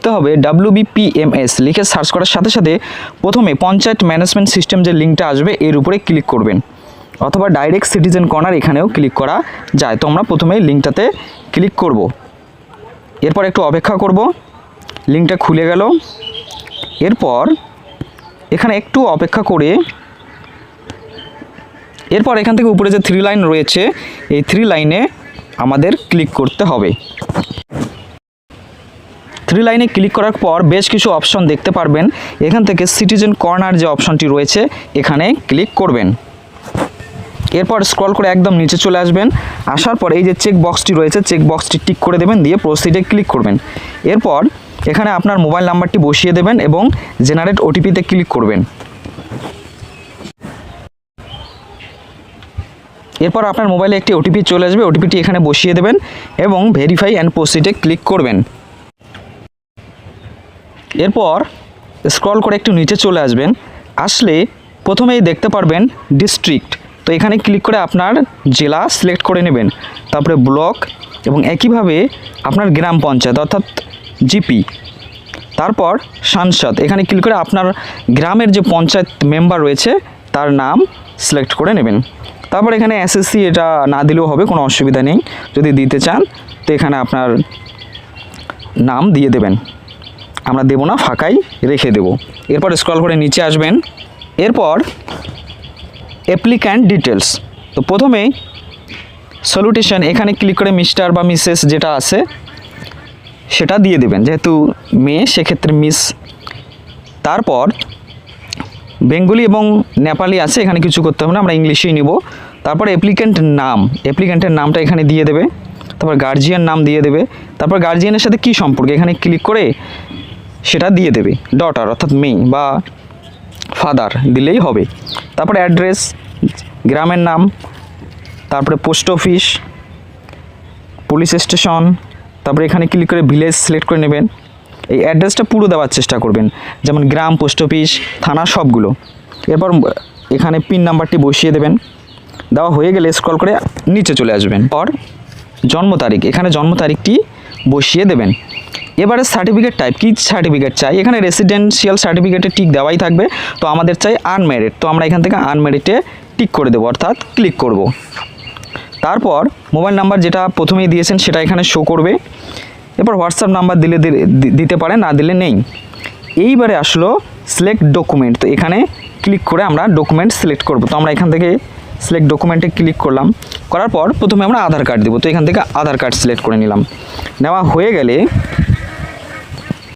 লিখতে হবে ডাব্লিউবিপিএমএস লিখে সার্চ করার সাথে সাথে প্রথমে পঞ্চায়েত ম্যানেজমেন্ট সিস্টেম যে লিঙ্কটা আসবে, এর উপরে ক্লিক করবেন। অথবা ডাইরেক্ট সিটিজেন কর্নার এখানেও ক্লিক করা যায়। তো আমরা প্রথমে লিঙ্কটাতে ক্লিক করব। এরপর একটু অপেক্ষা করব। লিঙ্কটা খুলে গেল। এরপর এখানে একটু অপেক্ষা করে এরপর এখান থেকে উপরে যে থ্রি লাইন রয়েছে, এই থ্রি লাইনে আমাদের ক্লিক করতে হবে। থ্রি লাইনে ক্লিক করার পর বেশ কিছু অপশন দেখতে পারবেন। এখান থেকে সিটিজেন কর্নার যে অপশনটি রয়েছে, এখানে ক্লিক করবেন। এরপর স্ক্রল করে একদম নিচে চলে আসবেন। আসার পর এই যে চেক বক্সটি রয়েছে চেক বক্সটি টিক করে দেবেন, দিয়ে প্রসিডে ক্লিক করবেন। এরপর এখানে আপনার মোবাইল নাম্বারটি বসিয়ে দেবেন এবং জেনারেট ওটিপিতে ক্লিক করবেন। এরপর আপনার মোবাইলে একটি ওটিপি চলে আসবে ওটিপিটি এখানে বসিয়ে দেবেন এবং ভেরিফাই অ্যান্ড প্রসিডে ক্লিক করবেন। এরপর স্ক্রল করে একটু নিচে চলে আসবেন। আসলে প্রথমেই দেখতে পারবেন ডিস্ট্রিক্ট তো এখানে ক্লিক করে আপনার জেলা সিলেক্ট করে নেবেন। তারপরে ব্লক এবং একইভাবে আপনার গ্রাম পঞ্চায়েত অর্থাৎ জিপি তারপর সাংসদ। এখানে ক্লিক করে আপনার গ্রামের যে পঞ্চায়েত মেম্বার রয়েছে, তার নাম সিলেক্ট করে নেবেন। তারপর এখানে এসএসসি এটা না দিলেও হবে, কোনো অসুবিধা নেই। যদি দিতে চান, তো এখানে আপনার নাম দিয়ে দেবেন। আমরা দেবো না, ফাঁকাই রেখে দেব। এরপর স্ক্রল করে নিচে আসবেন। এরপর অ্যাপ্লিক্যান্ট ডিটেলস তো প্রথমে সলিউটেশন এখানে ক্লিক করে মিস্টার বা মিসেস যেটা আছে, সেটা দিয়ে দেবেন। যেহেতু মেয়ে, সেক্ষেত্রে মিস তারপর বেঙ্গলি এবং নেপালি আছে, এখানে কিছু করতে হবে না, আমরা ইংলিশেই নিব। তারপর অ্যাপ্লিক্যান্ট নাম। অ্যাপ্লিক্যান্টের নামটা এখানে দিয়ে দেবে। তারপর গার্জিয়ান নাম দিয়ে দেবে। তারপর গার্জিয়ানের সাথে কী সম্পর্ক? এখানে ক্লিক করে সেটা দিয়ে দেবে ডটার অর্থাৎ মেয়ে বা ফাদার দিলেই হবে। তারপরে অ্যাড্রেস গ্রামের নাম, তারপরে পোস্ট অফিস পুলিশ স্টেশন তারপরে এখানে ক্লিক করে ভিলেজ সিলেক্ট করে নেবেন। এই অ্যাড্রেসটা পুরো দেওয়ার চেষ্টা করবেন, যেমন গ্রাম পোস্ট অফিস থানা সবগুলো। এরপর এখানে পিন নাম্বারটি বসিয়ে দেবেন। দেওয়া হয়ে গেলে স্ক্রল করে নিচে চলে আসবেন। পর জন্ম তারিখ, এখানে জন্ম তারিখটি বসিয়ে দেবেন। এবারে সার্টিফিকেট টাইপ কী সার্টিফিকেট চাই? এখানে রেসিডেন্সিয়াল সার্টিফিকেটে টিক দেওয়াই থাকবে। তো আমাদের চাই আনমেরিড তো আমরা এখান থেকে আনমেরিডে টিক করে দেবো, অর্থাৎ ক্লিক করব। তারপর মোবাইল নাম্বার যেটা প্রথমেই দিয়েছেন, সেটা এখানে শো করবে। এরপর হোয়াটসঅ্যাপ নাম্বার দিলে দিতে পারে, না দিলে নেই। এইবারে আসলো সিলেক্ট ডকুমেন্ট তো এখানে ক্লিক করে আমরা ডকুমেন্ট সিলেক্ট করব। তো আমরা এখান থেকে সিলেক্ট ডকুমেন্টে ক্লিক করলাম। করার পর প্রথমে আমরা আধার কার্ড দেবো। তো এখান থেকে আধার কার্ড সিলেক্ট করে নিলাম। নেওয়া হয়ে গেলে